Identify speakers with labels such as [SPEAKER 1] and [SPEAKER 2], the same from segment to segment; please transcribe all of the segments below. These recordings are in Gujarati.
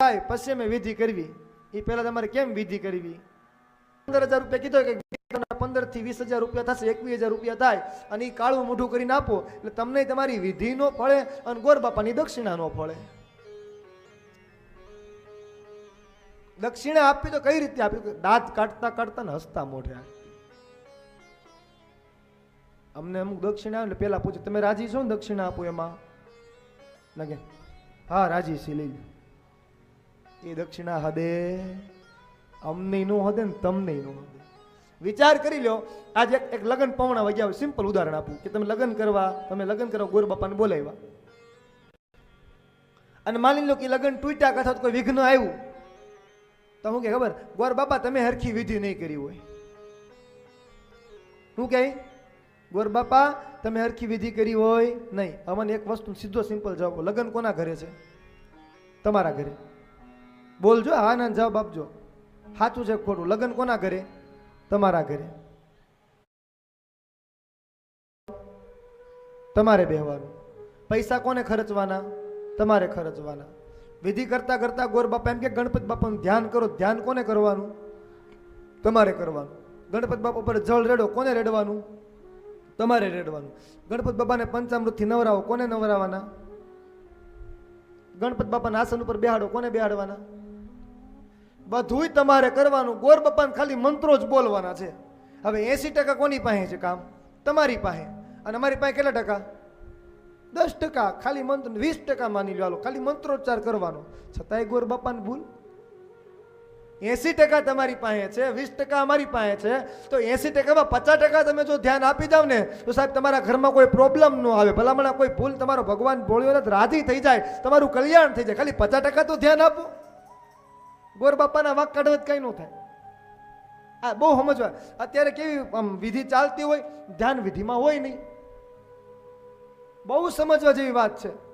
[SPEAKER 1] થાય પછી અમે વિધિ કરવી. એ પહેલાં તમારે કેમ વિધિ કરવી? પંદર હજાર રૂપિયા કીધો કે પંદરથી વીસ હજાર રૂપિયા થશે એકવીસ હજાર રૂપિયા થાય, અને એ કાળું મોઢું કરીને આપો. એટલે તમને તમારી વિધિ નો ફળે અને ગોર બાપાની દક્ષિણા નો ફળે. દક્ષિણા આપી તો કઈ રીતે આપી દાંત કાઢતા કાઢતા ને હસતા મોઢે. અમને અમુક દક્ષિણા એટલે પેલા પૂછે, તમે રાજી છો ને દક્ષિણા આપો એમાં? હા, રાજી છે લઈ એ દક્ષિણા હદે. અમને નો હદે ને તમને નો હદે. વિચાર કરી લો આજે એક લગ્ન પવણા વાગ્યા સિમ્પલ ઉદાહરણ આપું કે તમે લગ્ન કરવા તમે લગ્ન કરવા ગોર બાપાને બોલાવ્યા. અને માની લો કે લગ્ન તૂટ્યા કથા કોઈ વિઘ્ન આવ્યું, તો હું કે ખબર, ગોર બાપા, તમે હરખી વિધિ નહીં કરી હોય. શું કહે ગોર બાપા, તમે હરખી વિધિ કરી હોય નહીં. અમને એક વસ્તુ સીધો સિમ્પલ જવાબ. લગ્ન કોના ઘરે છે? તમારા ઘરે. બોલજો હા ના, જવાબ આપજો. સાચું છે ખોટું? લગ્ન કોના ઘરે? તમારા ઘરે. તમારે બેહવાનું. પૈસા કોને ખર્ચવાના? તમારે ખર્ચવાના. વિધિ કરતા કરતા ગોર બાપા એમ કે, ગણપતિ બાપાનું ધ્યાન કરો, ધ્યાન કોને કરવાનું? તમારે કરવાનું. ગણપતિ બાપા પર જળ રેડો, કોને રેડવાનું? તમારે રેડવાનું. ગણપતિ બાપાને પંચામૃતથી નવરાવો, કોને નવરાવાના? ગણપતિ બાપાના આસન ઉપર બેહાડો, કોને બેહાડવાના? બધુંય તમારે કરવાનું. ગોર બપાને ખાલી મંત્રો જ બોલવાના છે. હવે એસી ટકા કોની પાસે છે કામ? તમારી પાસે. અને અમારી પાસે કેટલા ટકા? દસ ટકા. ખાલી મંત્ર, વીસ ટકા માની લો ખાલી મંત્રોચ્ચાર કરવાનો. છતાંય ગોર બાપાને ભૂલ. એસી ટકા તમારી પાસે છે, વીસ ટકા અમારી પાસે છે. તો એસી ટકામાં પચાસ ટકા તમે જો ધ્યાન આપી જાવ ને, તો સાહેબ તમારા ઘરમાં કોઈ પ્રોબ્લેમ ન આવે. ભલામણા કોઈ ભૂલ તમારો ભગવાન ભોળ્યો રાજી થઈ જાય. તમારું કલ્યાણ થઈ જાય. ખાલી પચાસ ટકા તો ધ્યાન આપો. ગોર બાપાના વાક કાઢવા કઈ ન થાય. આ બહુ સમજવા. અત્યારે કેવી, આમ, વિધિ ચાલતી હોય, ધ્યાન વિધિમાં હોય નહીં. બહુ સમજવા જેવી વાત છે.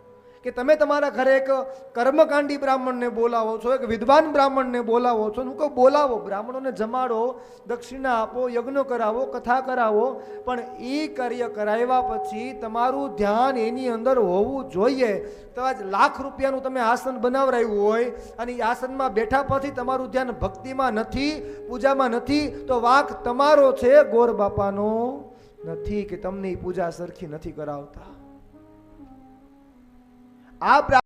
[SPEAKER 1] કે તમે તમારા ઘરે એક કર્મકાંડી બ્રાહ્મણને બોલાવો છો, એક વિદ્વાન બ્રાહ્મણને બોલાવો છો, હું કહું, બોલાવો, બ્રાહ્મણોને જમાડો, દક્ષિણા આપો, યજ્ઞ કરાવો, કથા કરાવો, પણ એ કાર્ય કરાવ્યા પછી તમારું ધ્યાન એની અંદર હોવું જોઈએ. તો આજ લાખ રૂપિયાનું તમે આસન બનાવરાયું હોય અને એ આસનમાં બેઠા પછી તમારું ધ્યાન ભક્તિમાં નથી, પૂજામાં નથી, તો વાંક તમારો છે, ગોર બાપાનો નથી કે તમને એ પૂજા સરખી નથી કરાવતા. આ પ્રા-